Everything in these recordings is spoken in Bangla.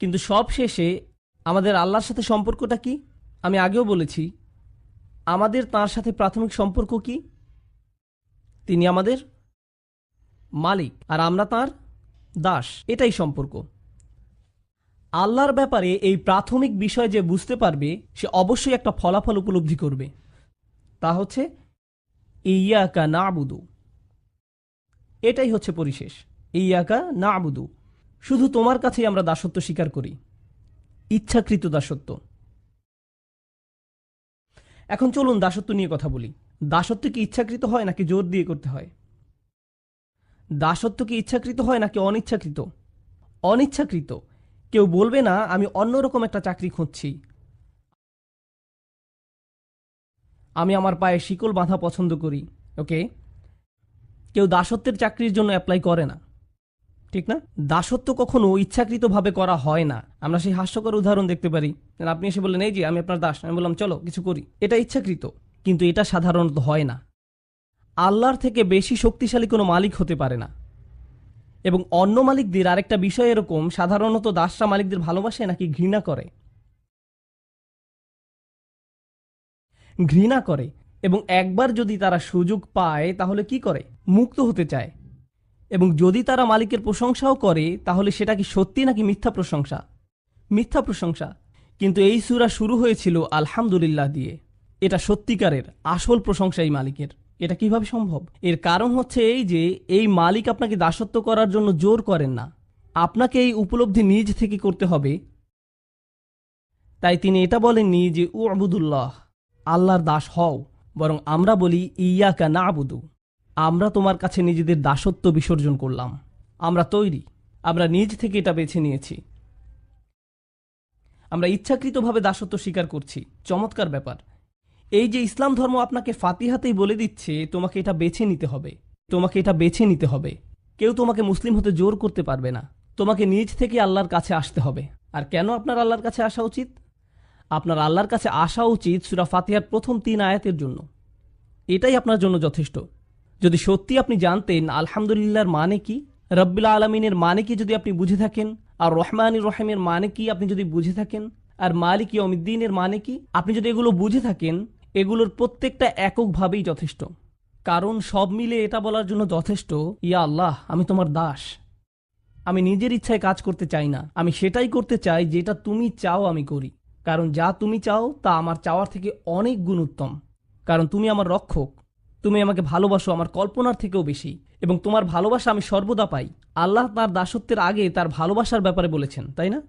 কিন্তু সব শেষে আমাদের আল্লাহর সাথে সম্পর্কটা কি? আমি আগেও বলেছি, আমাদের তার সাথে প্রাথমিক সম্পর্ক কি? তিনি আমাদের মালিক আর আমরা তার দাস, এটাই সম্পর্ক। আল্লাহর ব্যাপারে এই প্রাথমিক বিষয় যে বুঝতে পারবে, সে অবশ্যই একটা ফলাফল উপলব্ধি করবে। তা হচ্ছে ইয়াকা না আবুদু এটাই হচ্ছে পরিশেষ ইয়াকা না আবুদু শুধু তোমার কাছেই আমরা দাসত্ব স্বীকার করি। ইচ্ছাকৃত দাসত্ব। এখন চলুন দাসত্ব নিয়ে কথা বলি। দাসত্ব কি ইচ্ছাকৃত হয় নাকি জোর দিয়ে করতে হয়? দাসত্ব কি ইচ্ছাকৃত হয় নাকি অনিচ্ছাকৃত? অনিচ্ছাকৃত। কেউ বলবে না, আমি অন্যরকম একটা চাকরি খুঁজছি। আমি আমার পায়ে শিকল বাঁধা পছন্দ করি, ওকে? কেউ দাসত্বের চাকরির জন্য অ্যাপ্লাই করে না। ঠিক না? দাসত্ব কখনো ইচ্ছাকৃতভাবে করা হয় না। আমরা সেই হাস্যকর উদাহরণ দেখতে পারি। আপনি এসে বললেন, এই যে, আমি আপনার দাস। আমি বললাম, চলো, কিছু করি। এটা ইচ্ছাকৃত, কিন্তু এটা সাধারণত হয় না। আল্লাহর থেকে বেশি শক্তিশালী কোনো মালিক হতে পারে না। এবং অন্য মালিকদের আরেকটা বিষয় এরকম, সাধারণত দাসরা মালিকদের ভালোবাসে নাকি ঘৃণা করে? ঘৃণা করে। এবং একবার যদি তারা সুযোগ পায়, তাহলে কি করে? মুক্ত হতে চায়। এবং যদি তারা মালিকের প্রশংসাও করে, তাহলে সেটা কি সত্যি নাকি মিথ্যা প্রশংসা? মিথ্যা প্রশংসা। কিন্তু এই সুরা শুরু হয়েছিল আলহামদুলিল্লাহ দিয়ে। এটা সত্যিকারের, আসল প্রশংসা এই মালিকের। এটা কীভাবে সম্ভব? এর কারণ হচ্ছে এই যে, এই মালিক আপনাকে দাসত্ব করার জন্য জোর করেন না। আপনাকে এই উপলব্ধি নিজ থেকে করতে হবে। তাই তিনি এটা বলেননি যে ও আবুদুল্লাহ আল্লাহর দাস হও, বরং আমরা বলি, ইয়াকা না আবুদু আমরা তোমার কাছে নিজেদের দাসত্ব বিসর্জন করলাম। আমরা তৈরি। আমরা নিজ থেকে এটা বেছে নিয়েছি। আমরা ইচ্ছাকৃতভাবে দাসত্ব স্বীকার করছি। চমৎকার ব্যাপার। এই যে ইসলাম ধর্ম আপনাকে ফাতিহাতেই বলে দিচ্ছে, তোমাকে এটা বেছে নিতে হবে। তোমাকে এটা বেছে নিতে হবে। কেউ তোমাকে মুসলিম হতে জোর করতে পারবে না। তোমাকে নিজ থেকে আল্লাহর কাছে আসতে হবে। আর কেন আপনার আল্লাহর কাছে আসা উচিত? আপনার আল্লাহর কাছে আসা উচিত সুরা ফাতিহার প্রথম তিন আয়াতের জন্য। এটাই আপনার জন্য যথেষ্ট। যদি সত্যি আপনি জানতেন আলহামদুলিল্লাহর মানে কি, রব্বিল আলমিনের মানে কি যদি আপনি বুঝে থাকেন, আর রহমানুর রহিমের মানে কি আপনি যদি বুঝে থাকেন, আর মালিক ইয়মিদ্দিনের মানে কি আপনি যদি এগুলো বুঝে থাকেন, এগুলোর প্রত্যেকটা এককভাবেই যথেষ্ট। কারণ সব মিলে এটা বলার জন্য যথেষ্ট, ইয়া আল্লাহ, আমি তোমার দাস। আমি নিজের ইচ্ছায় কাজ করতে চাই না। আমি সেটাই করতে চাই যেটা তুমি চাও আমি করি। কারণ যা তুমি চাও তা আমার চাওয়ার থেকে অনেক গুণ উত্তম। কারণ তুমি আমার রক্ষক। তুমি আমাকে ভালোবাসো আমার কল্পনার থেকেও বেশি, এবং তোমার ভালোবাসা আমি সর্বদা পাই। আল্লাহ তার দাসত্বের আগে তার ভালোবাসার ব্যাপারে বলেছেন, তাই না?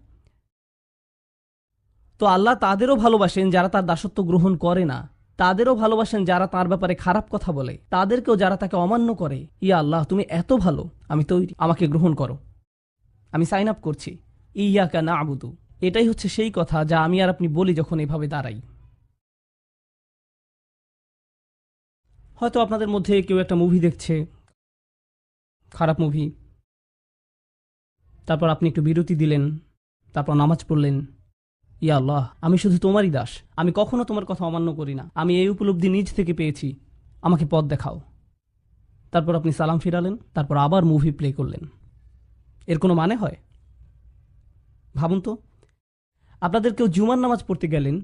তো আল্লাহ তাদেরও ভালোবাসেন যারা তার দাসত্ব গ্রহণ করে না। তাদেরও ভালোবাসেন যারা তার ব্যাপারে খারাপ কথা বলে। তাদেরকেও যারা তাকে অমান্য করে, ইয়া আল্লাহ, তুমি এত ভালো, আমি তৈরি, আমাকে গ্রহণ করো। আমি সাইন আপ করছি। ইয়াকা না আবুদু এটাই হচ্ছে সেই কথা যা আমি আর আপনি বলি যখন এভাবে দাঁড়াই। হয়তো আপনাদের মধ্যে কেউ একটা মুভি দেখছে। খারাপ মুভি তারপর আপনি একটু বিরতি দিলেন। তারপর নামাজ পড়লেন। ইয়া আল্লাহ, আমি শুধু তোমারই দাস। আমি কখনো তোমার কথা অমান্য করি না। আমি এই উপলব্ধি নিজ থেকে পেয়েছি। আমাকে পথ দেখাও। তারপর আপনি সালাম ফিরালেন। তারপর আবার মুভি প্লে করলেন। এর কোনো মানে হয়? ভাবুন তো। আপনাদের কেউ জুমার নামাজ পড়তে গেলেন?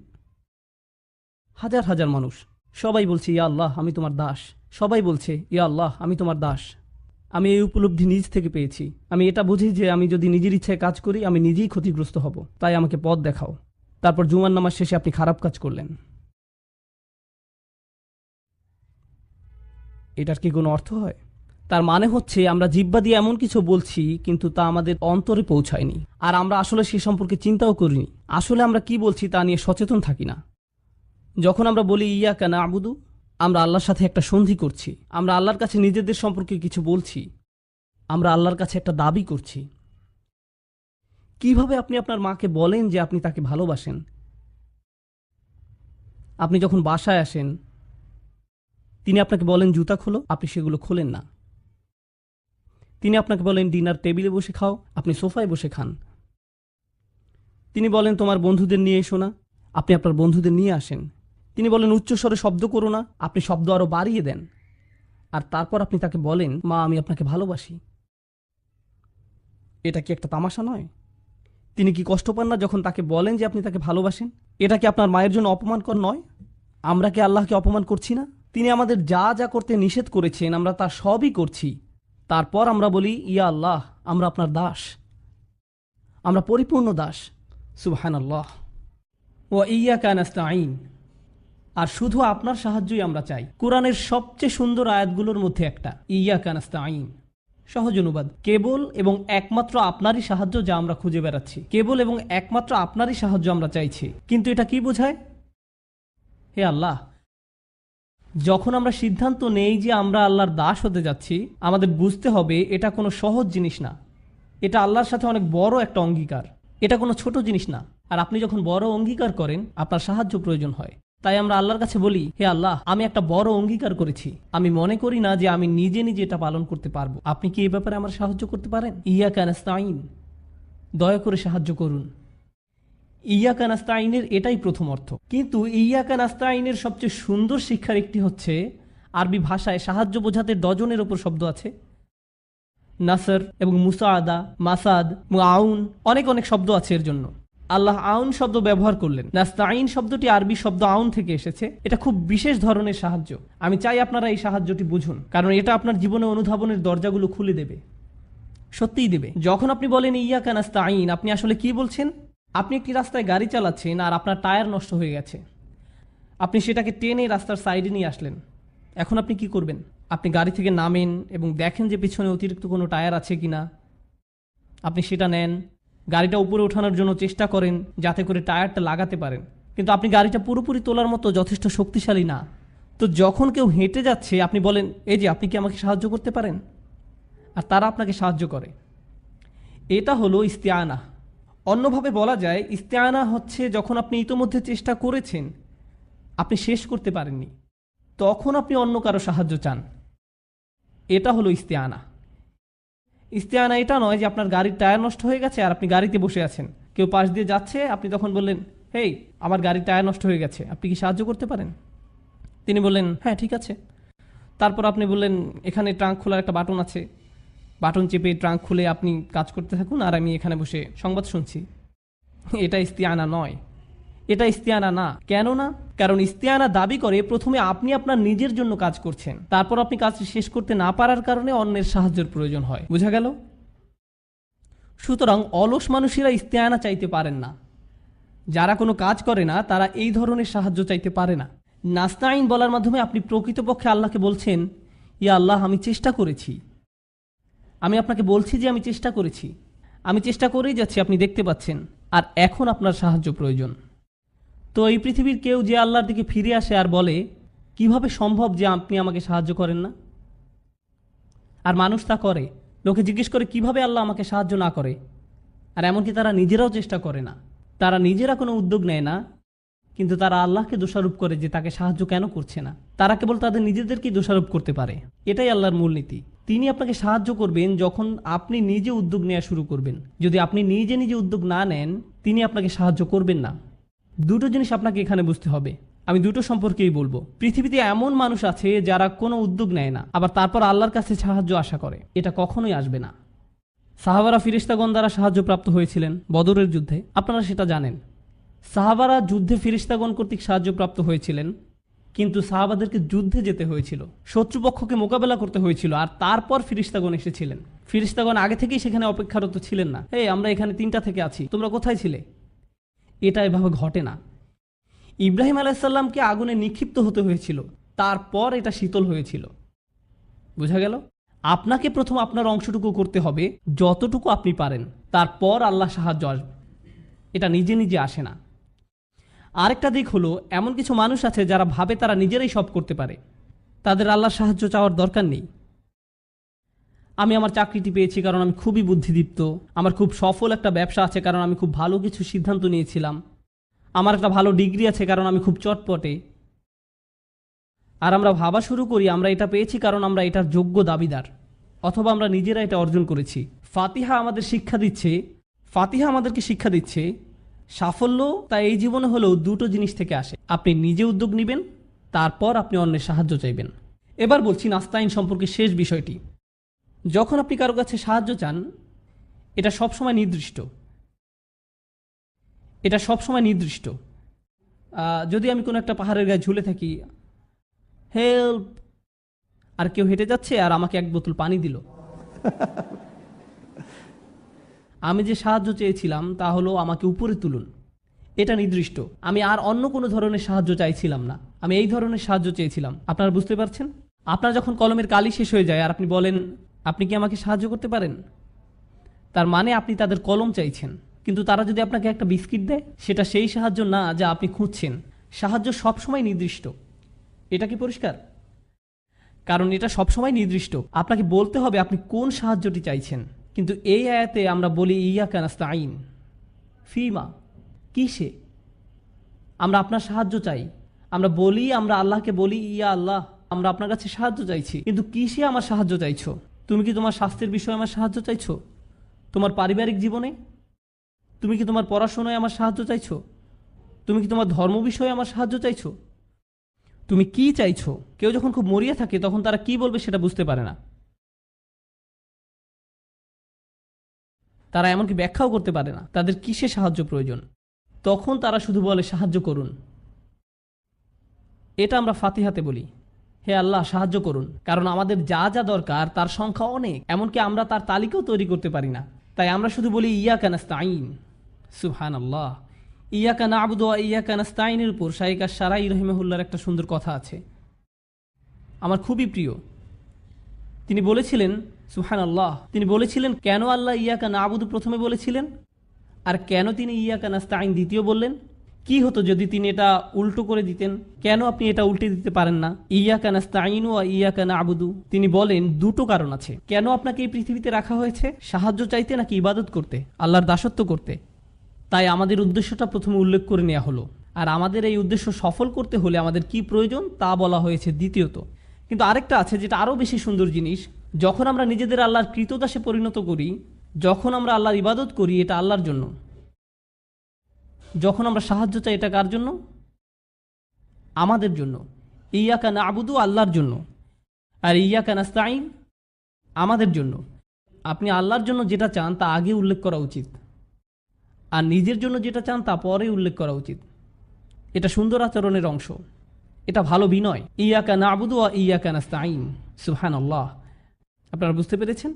হাজার হাজার মানুষ। সবাই বলছে, ইয়া আল্লাহ, আমি তোমার দাস। সবাই বলছে, ইয়া আল্লাহ, আমি তোমার দাস। আমি এই উপলব্ধি নিজ থেকে পেয়েছি। আমি এটা বুঝি যে আমি যদি নিজের ইচ্ছায় কাজ করি, আমি নিজেই ক্ষতিগ্রস্ত হব। তাই আমাকে পথ দেখাও। তারপর জুমার নামাজ শেষে আপনি খারাপ কাজ করলেন। এটার কি কোনো অর্থ হয়? তার মানে হচ্ছে, আমরা জিব্বা দিয়ে এমন কিছু বলছি, কিন্তু তা আমাদের অন্তরে পৌঁছায়নি। আর আমরা আসলে সে সম্পর্কে চিন্তাও করিনি। আসলে আমরা কি বলছি তা নিয়ে সচেতন থাকি না। যখন আমরা বলি ইয়া কেনা আবুদু আমরা আল্লাহর সাথে একটা সন্ধি করছি। আমরা আল্লাহর কাছে নিজেদের সম্পর্কে কিছু বলছি। আমরা আল্লাহর কাছে একটা দাবি করছি। কীভাবে আপনি আপনার মাকে বলেন যে আপনি তাকে ভালোবাসেন? আপনি যখন বাসায় আসেন, তিনি আপনাকে বলেন, জুতা খোলো আপনি সেগুলো খোলেন না। তিনি আপনাকে বলেন, ডিনার টেবিলে বসে খাও আপনি সোফায় বসে খান। তিনি বলেন, তোমার বন্ধুদের নিয়ে এসো না আপনি আপনার বন্ধুদের নিয়ে আসেন। তিনি বলেন, উচ্চস্বরে শব্দ করো না, আপনি শব্দ আরও বাড়িয়ে দেন। আর তারপর আপনি তাকে বলেন, মা, আমি আপনাকে ভালোবাসি। এটা কি একটা তামাশা নয়? তিনি কি কষ্ট পান না যখন তাকে বলেন যে আপনি তাকে ভালোবাসেন? এটা কি আপনার মায়ের জন্য অপমানকর নয়? আমরা কি আল্লাহকে অপমান করছি না? তিনি আমাদের যা যা করতে নিষেধ করেছেন, আমরা তা সবই করছি। তারপর আমরা বলি, ইয়া আল্লাহ, আমরা আপনার দাস। আমরা পরিপূর্ণ দাস। সুবহান আল্লাহ ও ইয়া কানাস্তাইন আর শুধু আপনার সাহায্যই আমরা চাই। কোরআনের সবচেয়ে সুন্দর আয়াতগুলোর মধ্যে একটা। ইয়া কানাস্তাইন সহজ অনুবাদ। কেবল এবং একমাত্র আপনারই সাহায্য যা আমরা খুঁজে বেড়াচ্ছি। কেবল এবং একমাত্র আপনারই সাহায্য আমরা চাইছি। কিন্তু এটা কি বোঝায়? হে আল্লাহ! যখন আমরা সিদ্ধান্ত নেই যে আমরা আল্লাহর দাস হতে যাচ্ছি, আমাদের বুঝতে হবে এটা কোনো সহজ জিনিস না। এটা আল্লাহর সাথে অনেক বড় একটা অঙ্গীকার। এটা কোনো ছোট জিনিস না। আর আপনি যখন বড় অঙ্গীকার করেন, আপনার সাহায্য প্রয়োজন হয়। তাই আমরা আল্লাহর কাছে বলি, হে আল্লাহ, আমি একটা বড় অঙ্গীকার করেছি। আমি মনে করি না যে আমি নিজে নিজে এটা পালন করতে পারব। আপনি কি এ ব্যাপারে আমার সাহায্য করতে পারেন? ইয়া কানাস্তাইন দয়া করে সাহায্য করুন। ইয়াকা নাস্তাইনের এটাই প্রথম অর্থ। কিন্তু ইয়াকা নাস্তাইনের সবচেয়ে সুন্দর শিক্ষার একটি হচ্ছে, আরবি ভাষায় সাহায্য বোঝাতে ডজনের ওপর শব্দ আছে। নাসর এবং মুসাআদা মাসাদ আউন অনেক অনেক শব্দ আছে এর জন্য। আল্লাহ আউন শব্দ ব্যবহার করলেন। নাস্তাইন শব্দটি আরবি শব্দ আউন থেকে এসেছে। এটা খুব বিশেষ ধরনের সাহায্য। আমি চাই আপনারা এই সাহায্যটি বুঝুন, কারণ এটা আপনার জীবনে অনুধাবনের দরজাগুলো খুলে দেবে, সত্যিই দেবে। যখন আপনি বলেন ইয়া কানাস্তা আইন আপনি আসলে কি বলছেন? আপনি একটি রাস্তায় গাড়ি চালাচ্ছেন আর আপনার টায়ার নষ্ট হয়ে গেছে। আপনি সেটাকে টেনে রাস্তার সাইডে নিয়ে আসলেন। এখন আপনি কি করবেন? আপনি গাড়ি থেকে নামেন এবং দেখেন যে পিছনে অতিরিক্ত কোনো টায়ার আছে কিনা। আপনি সেটা নেন। গাড়িটা উপরে ওঠানোর জন্য চেষ্টা করেন যাতে করে টায়ারটা লাগাতে পারেন। কিন্তু আপনি গাড়িটা পুরোপুরি তোলার মতো যথেষ্ট শক্তিশালী না। তো যখন কেউ হেঁটে যাচ্ছে, আপনি বলেন, এই যে, আপনি কি আমাকে সাহায্য করতে পারেন? আর তারা আপনাকে সাহায্য করে। এটা হলো ইস্তিয়ানা অন্যভাবে বলা যায় ইস্তিয়ানা হচ্ছে যখন আপনি ইতোমধ্যে চেষ্টা করেছেন, আপনি শেষ করতে পারেননি। তখন আপনি অন্য কারও সাহায্য চান। এটা হলো ইস্তিয়ানা ইস্তিয়ানা এটা নয় যে আপনার গাড়ির টায়ার নষ্ট হয়ে গেছে আর আপনি গাড়িতে বসে আছেন। কেউ পাশ দিয়ে যাচ্ছে, আপনি তখন বললেন, হেই, আমার গাড়ির টায়ার নষ্ট হয়ে গেছে, আপনি কি সাহায্য করতে পারেন? তিনি বললেন হ্যাঁ ঠিক আছে। তারপর আপনি বললেন, এখানে ট্রাঙ্ক খোলার একটা বাটন আছে। বাটন চেপে ট্রাঙ্ক খুলে আপনি কাজ করতে থাকুন আর আমি এখানে বসে সংবাদ শুনছি। এটা ইস্তিয়ানা নয়। এটা ইস্তিয়ানা না। কেন না কারণ ইস্তিয়ানা দাবি করে, প্রথমে আপনি আপনার নিজের জন্য কাজ করছেন। তারপর আপনি কাজটি শেষ করতে না পারার কারণে অন্যের সাহায্যের প্রয়োজন হয়। বুঝা গেল? সুতরাং অলস মানুষেরা ইস্তিয়ানা চাইতে পারেন না। যারা কোনো কাজ করে না, তারা এই ধরনের সাহায্য চাইতে পারে না। নাস্তাইন বলার মাধ্যমে আপনি প্রকৃতপক্ষে আল্লাহকে বলছেন, ইয়া আল্লাহ, আমি চেষ্টা করেছি। আমি আপনাকে বলছি যে আমি চেষ্টা করেছি। আমি চেষ্টা করেই যাচ্ছি, আপনি দেখতে পাচ্ছেন। আর এখন আপনার সাহায্য প্রয়োজন। তো এই পৃথিবীর কেউ যে আল্লাহর দিকে ফিরে আসে আর বলে, কীভাবে সম্ভব যে আপনি আমাকে সাহায্য করেন না? আর মানুষ তা করে। লোকে জিজ্ঞেস করে, কীভাবে আল্লাহ আমাকে সাহায্য না করে? আর এমনকি তারা নিজেরাও চেষ্টা করে না। তারা নিজেরা কোনো উদ্যোগ নেয় না, কিন্তু তারা আল্লাহকে দোষারোপ করে যে তাকে সাহায্য কেন করছে না। তারা কেবল তাদের নিজেদেরকেই দোষারোপ করতে পারে। এটাই আল্লাহর মূলনীতি। তিনি আপনাকে সাহায্য করবেন যখন আপনি নিজে উদ্যোগ নেওয়া শুরু করবেন। যদি আপনি নিজে নিজে উদ্যোগ না নেন, তিনি আপনাকে সাহায্য করবেন না। দুটো জিনিস আপনাকে এখানে বুঝতে হবে। আমি দুটো সম্পর্কেই বলব। পৃথিবীতে এমন মানুষ আছে যারা কোনো উদ্যোগ নেয় না, আবার তারপর আল্লাহর কাছে সাহায্য আশা করে। এটা কখনোই আসবে না। সাহাবারা ফিরিস্তাগণ দ্বারা সাহায্যপ্রাপ্ত হয়েছিলেন বদরের যুদ্ধে। আপনারা সেটা জানেন। সাহাবারা যুদ্ধে ফিরিস্তাগণ কর্তৃক সাহায্যপ্রাপ্ত হয়েছিলেন, কিন্তু সাহাবাদেরকে যুদ্ধে যেতে হয়েছিল। শত্রুপক্ষকে মোকাবেলা করতে হয়েছিল, আর তারপর ফিরিস্তাগণ এসেছিলেন। ফিরিস্তাগণ আগে থেকেই সেখানে অপেক্ষারত ছিলেন না। এই আমরা এখানে তিনটা থেকে আছি। তোমরা কোথায় ছিলে? এটা এভাবে ঘটে না। ইব্রাহিম আলাইসাল্লামকে আগুনে নিক্ষিপ্ত হতে হয়েছিল, তারপর এটা শীতল হয়েছিল। বোঝা গেল? আপনাকে প্রথম আপনার অংশটুকু করতে হবে, যতটুকু আপনি পারেন, তারপর আল্লাহ সাহায্য আসবে এটা নিজে নিজে আসে না। আরেকটা দিক হলো, এমন কিছু মানুষ আছে যারা ভাবে তারা নিজেরাই সব করতে পারে। তাদের আল্লাহর সাহায্য চাওয়ার দরকার নেই। আমি আমার চাকরিটি পেয়েছি কারণ আমি খুবই বুদ্ধিদীপ্ত। আমার খুব সফল একটা ব্যবসা আছে কারণ আমি খুব ভালো কিছু সিদ্ধান্ত নিয়েছিলাম। আমার একটা ভালো ডিগ্রি আছে কারণ আমি খুব চটপটে। আর আমরা ভাবা শুরু করি, আমরা এটা পেয়েছি কারণ আমরা এটার যোগ্য দাবিদার। অথবা আমরা নিজেরা এটা অর্জন করেছি। ফাতিহা আমাদের শিক্ষা দিচ্ছে। ফাতিহা আমাদেরকে শিক্ষা দিচ্ছে, সাফল্য তা এই জীবনে হলেও দুটো জিনিস থেকে আসে। আপনি নিজে উদ্যোগ নেবেন, তারপর আপনি অন্যের সাহায্য চাইবেন। এবার বলছি নাস্তাইন সম্পর্কে শেষ বিষয়টি। যখন আপনি কারও কাছে সাহায্য চান, এটা সবসময় নির্দিষ্ট। এটা সবসময় নির্দিষ্ট। যদি আমি কোনো একটা পাহাড়ের গায়ে ঝুলে থাকি, হেল্প! আর কেউ হেঁটে যাচ্ছে আর আমাকে এক বোতল পানি দিল। আমি যে সাহায্য চেয়েছিলাম, তা হলো আমাকে উপরে তুলুন। এটা নির্দিষ্ট। আমি আর অন্য কোনো ধরনের সাহায্য চাইছিলাম না। আমি এই ধরনের সাহায্য চেয়েছিলাম। আপনারা বুঝতে পারছেন? আপনার যখন কলমের কালি শেষ হয়ে যায় আর আপনি বলেন আপনি কি আমাকে সাহায্য করতে পারেন? তার মানে আপনি তাদের কলম চাইছেন। কিন্তু তারা যদি আপনাকে একটা বিস্কিট দেয়, সেটা সেই সাহায্য না যা আপনি খুঁজছেন। সাহায্য সবসময় নির্দিষ্ট। এটা কি পরিষ্কার? কারণ এটা সবসময় নির্দিষ্ট। আপনাকে বলতে হবে আপনি কোন সাহায্যটি চাইছেন। কিন্তু এই আয়াতে আমরা বলি ইয়া কানাস্তা আইন ফিমা? কিসে? আমরা আপনার সাহায্য চাই। আমরা বলি, আমরা আল্লাহকে বলি, ইয়া আল্লাহ, আমরা আপনার কাছে সাহায্য চাইছি। কিন্তু কিসে আমার সাহায্য চাইছো? তুমি কি তোমার স্বাস্থ্যের বিষয়ে আমার সাহায্য চাইছো? তোমার পারিবারিক জীবনে? তুমি কি তোমার পড়াশোনায় আমার সাহায্য চাইছো? তুমি কি তোমার ধর্ম বিষয়ে আমার সাহায্য চাইছো? তুমি কি চাইছো? কেউ যখন খুব মরিয়া থাকে, তখন তারা কি বলবে সেটা বুঝতে পারে না। তারা এমনকি ব্যাখ্যাও করতে পারে না। তাদের কিসে সাহায্য প্রয়োজন? তখন তারা শুধু বলে, সাহায্য করুন। এটা আমরা ফাতিহাতে বলি। হে আল্লাহ, সাহায্য করুন। কারণ আমাদের যা যা দরকার, তার সংখ্যা অনেক। এমনকি আমরা তার তালিকাও তৈরি করতে পারি না। তাই আমরা শুধু বলি ইয়া কানাস্তাইন সুহান আল্লাহ ইয়া কানা আবুদ ইয়া কানাস্তাইনের উপর শাহিকা সারাই রহিমহুল্লার একটা সুন্দর কথা আছে। আমার খুবই প্রিয়। তিনি বলেছিলেন সুহান আল্লাহ তিনি বলেছিলেন, কেন আল্লাহ ইয়াকা নাবুদু প্রথমে বলেছিলেন? আর কেন তিনি ইয়াকা নাস্তাইন দ্বিতীয় বললেন? কি হতো যদি তিনি এটা উল্টো করে দিতেন? কেন আপনি এটা উল্টে দিতে পারেন না? ইয়া ইয়াকা নাস্তাইনু আর ইয়াকা নাবুদু। তিনি বলেন, দুটো কারণ আছে। কেন আপনাকে এই পৃথিবীতে রাখা হয়েছে? সাহায্য চাইতে নাকি ইবাদত করতে? আল্লাহর দাসত্ব করতে। তাই আমাদের উদ্দেশ্যটা প্রথমে উল্লেখ করে নেওয়া হলো। আর আমাদের এই উদ্দেশ্য সফল করতে হলে আমাদের কি প্রয়োজন তা বলা হয়েছে দ্বিতীয়ত। কিন্তু আরেকটা আছে যেটা আরও বেশি সুন্দর জিনিস। যখন আমরা নিজেদের আল্লাহর কৃতদাসে পরিণত করি, যখন আমরা আল্লাহর ইবাদত করি, এটা আল্লাহর জন্য। যখন আমরা সাহায্য চাই এটা কার জন্য? আমাদের জন্য। ইয়াকা না আবুদু আল্লাহর জন্য। আর ইয়া ইয়াকা নাস্তাইন আমাদের জন্য। আপনি আল্লাহর জন্য যেটা চান তা আগে উল্লেখ করা উচিত। আর নিজের জন্য যেটা চান তা পরে উল্লেখ করা উচিত। এটা সুন্দর আচরণের অংশ। এটা ভালো বিনয়। ইয়াকা না আবুদু ইয়াকা নাস্তাইন সুহান আল্লাহ আপনারা বুঝতে পেরেছেন?